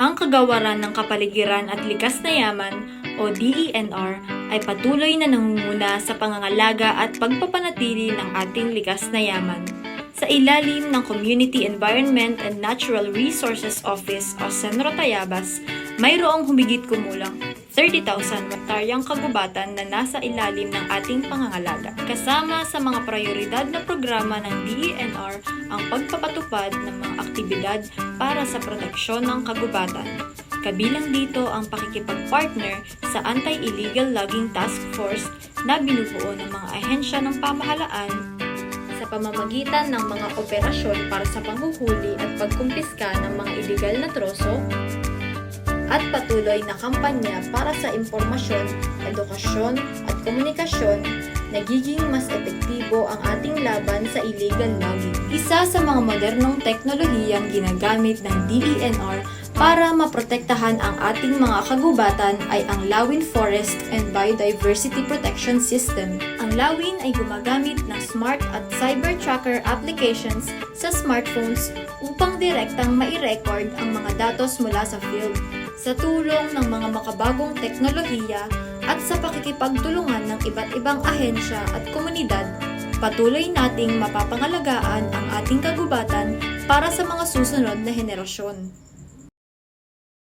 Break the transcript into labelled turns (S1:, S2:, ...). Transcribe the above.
S1: Ang kagawaran ng kapaligiran at likas na yaman o DENR ay patuloy na nangunguna sa pangangalaga at pagpapanatili ng ating likas na yaman. Sa ilalim ng Community Environment and Natural Resources Office o Senro Tayabas, mayroong humigit kumulang 30,000 hektaryang kagubatan na nasa ilalim ng ating pangangalaga. Kasama sa mga prioridad na programa ng DENR ang pagpapatupad ng aktibidad para sa proteksyon ng kagubatan. Kabilang dito ang pakikipag-partner sa Anti-Illegal Logging Task Force na binubuo ng mga ahensya ng pamahalaan sa pamamagitan ng mga operasyon para sa panghuhuli at pagkumpiska ng mga illegal na troso at patuloy na kampanya para sa impormasyon, edukasyon at komunikasyon, nagiging mas epektibo ang ating laban sa illegal logging. Isa sa mga modernong teknolohiyang ginagamit ng DENR para maprotektahan ang ating mga kagubatan ay ang Lawin Forest and Biodiversity Protection System. Ang Lawin ay gumagamit ng smart at cyber tracker applications sa smartphones upang direktang mai-record ang mga datos mula sa field. Sa tulong ng mga makabagong teknolohiya at sa pakikipagtulungan ng iba't ibang ahensya at komunidad, patuloy nating mapapangalagaan ang ating kagubatan para sa mga susunod na henerasyon.